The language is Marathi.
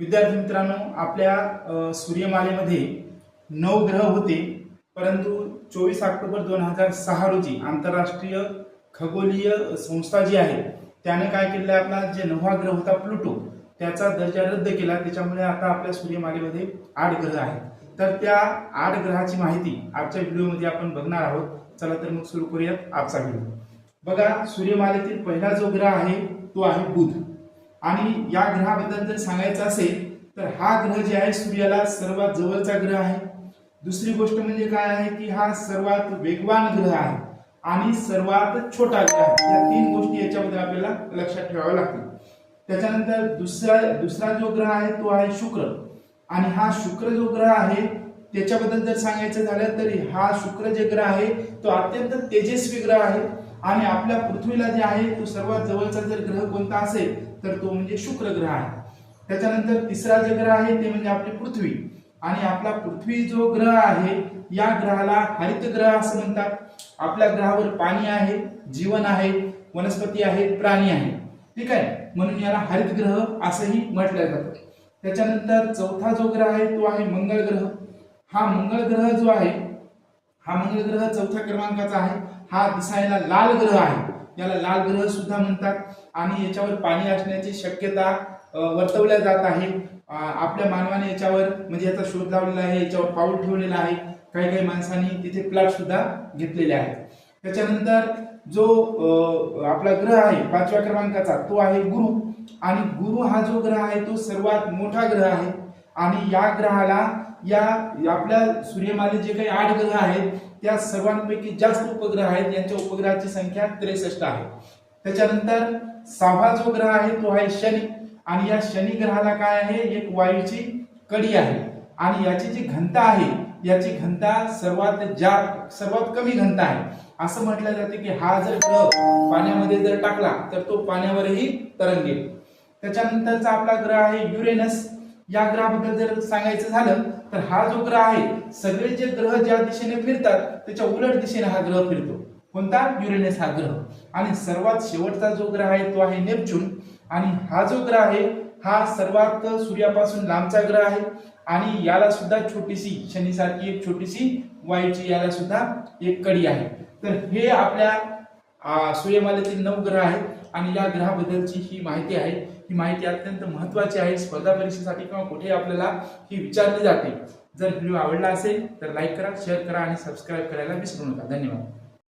विद्यार्थी मित्रांनो आपल्या सूर्यमालेमध्ये नऊ ग्रह होते परंतु चोवीस ऑक्टोबर दोन हजार सहा रोजी आंतरराष्ट्रीय खगोलीय संस्था जी आहे त्याने काय केलं आहे आपला जे नववा ग्रह होता प्लुटो त्याचा दर्जा रद्द केला. त्याच्यामुळे आता आपल्या सूर्यमालेमध्ये आठ ग्रह आहेत. तर त्या आठ ग्रहाची माहिती आजच्या व्हिडिओमध्ये आपण बघणार आहोत. चला तर मग सुरू करूयात आजचा व्हिडिओ. बघा सूर्यमालेतील पहिला जो ग्रह आहे तो आहे बुध. आणि या ग्रहाबद्दल जर सांगायचं असेल तर हा ग्रह जे आहे सूर्याला सर्वात जवळचा ग्रह आहे. दुसरी गोष्ट म्हणजे काय आहे की हा सर्वात वेगवान ग्रह आहे आणि सर्वात छोटा ग्रह आहे. या तीन गोष्टी याच्याबद्दल आपल्याला लक्षात ठेवाव्या लागतील. त्याच्यानंतर दुसरा दुसरा जो ग्रह आहे तो आहे शुक्र. आणि हा शुक्र जो ग्रह आहे त्याच्याबद्दल जर सांगायचं झालं तरी हा शुक्र जे ग्रह आहे तो अत्यंत तेजस्वी ग्रह आहे. आणि आपल्या पृथ्वीला जे आहे तो सर्वात जवळचा जर ग्रह कोणता असेल तर तो म्हणजे शुक्र ग्रह आहे. त्याच्यानंतर तिसरा जे ग्रह आहे ते म्हणजे आपली पृथ्वी. आणि आपला पृथ्वी जो ग्रह आहे या ग्रहाला हरित ग्रह असं म्हणतात. आपल्या ग्रहावर पाणी आहे जीवन आहे वनस्पती आहे प्राणी आहे. ठीक आहे? म्हणून याला हरित ग्रह असंही म्हटलं जातं. त्याच्यानंतर चौथा जो ग्रह आहे तो आहे मंगळ ग्रह. हा मंगळ ग्रह जो आहे हा मंगळ ग्रह चौथ्या क्रमांकाचा आहे. हा दिसायला लाल ग्रह आहे. याला लाल ग्रह सुद्धा म्हणतात. आणि याच्यावर पाणी असण्याची शक्यता वर्तवल्या जात आहे. आपल्या मानवाने याच्यावर म्हणजे याचा शोध लावलेला आहे. याच्यावर पाऊल ठेवलेला आहे. काही काही माणसांनी तिथे प्लॉट सुद्धा घेतलेले आहेत. त्याच्यानंतर जो आपला ग्रह आहे पाचव्या क्रमांकाचा तो आहे गुरु. आणि गुरु हा जो ग्रह आहे तो सर्वात मोठा ग्रह आहे. आणि या ग्रहाला या आपल्या सूर्यमाले जे काही आठ ग्रह आहेत त्या सर्वांपैकी जास्त उपग्रह आहेत यांच्या उपग्रहाची संख्या त्रेसष्ट आहे. त्याच्यानंतर सहावा जो ग्रह आहे तो आहे शनी. आणि या शनी ग्रहाला काय आहे? एक वायूची कडी आहे. आणि याची जी घनता आहे याची घनता सर्वात जा सर्वात कमी घनता आहे. असं म्हटलं जाते की हा जर ग्रह पाण्यामध्ये जर टाकला तर तो पाण्यावरही तरंगेल. त्याच्यानंतरचा आपला ग्रह आहे युरेनस. या ग्रहाबद्दल जर सांगायचं झालं तर हा जो ग्रह आहे सगळे जे ग्रह ज्या दिशेने फिरतात त्याच्या उलट दिशेने हा ग्रह फिरतो. कोणता? युरेनस हा ग्रह. आणि सर्वात शेवटचा जो ग्रह आहे तो आहे नेपच्यून. आणि हा जो ग्रह आहे हा सर्वात सूर्यापासून लांबचा ग्रह आहे. आणि याला सुद्धा छोटीशी शनीसारखी एक छोटीशी वायूची याला सुद्धा एक कडी आहे. तर हे आपल्या सूर्यमालेतील नऊ ग्रह आहेत आणि या ग्रहाबद्दलची ही माहिती आहे. ही माहिती अत्यंत महत्वाची आहे. स्पर्धा परीक्षेसाठी किंवा कुठे आपल्याला ही विचारली जाते. जर व्हिडिओ आवडला असेल तर लाईक करा शेअर करा आणि सबस्क्राईब करायला विसरू नका. धन्यवाद.